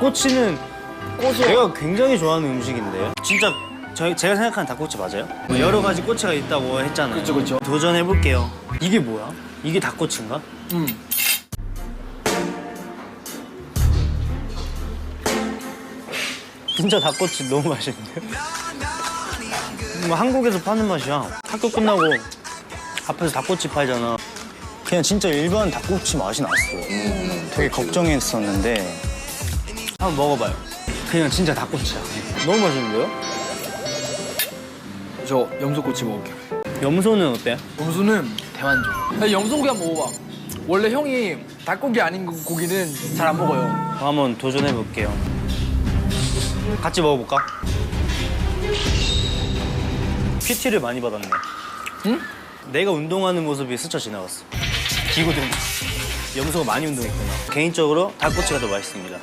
닭꼬치는 제가 굉장히 좋아하는 음식인데요. 진짜 저, 제가 생각하는 닭꼬치 맞아요? 뭐 여러 가지 꼬치가 있다고 했잖아요. 그쵸, 그쵸. 도전해볼게요. 이게 뭐야? 이게 닭꼬치인가? 음. 진짜 닭꼬치 너무 맛있는데? 뭐 한국에서 파는 맛이야. 학교 끝나고 앞에서 닭꼬치 팔잖아. 그냥 진짜 일반 닭꼬치 맛이 났어. 되게 걱정했었는데 한번 먹어봐요. 그냥 진짜 닭꼬치야. 너무 맛있는데요? 저 염소꼬치 먹을게요. 염소는 어때? 염소는 대만족. 아니, 염소고기 한번 먹어봐. 원래 형이 닭고기 아닌 고- 고기는 잘 안 먹어요. 한번 도전해볼게요. 같이 먹어볼까? PT를 많이 받았네. 응? 내가 운동하는 모습이 스쳐 지나갔어. 기구들. 염소가 많이 운동했구나. 개인적으로 닭꼬치가 더 맛있습니다.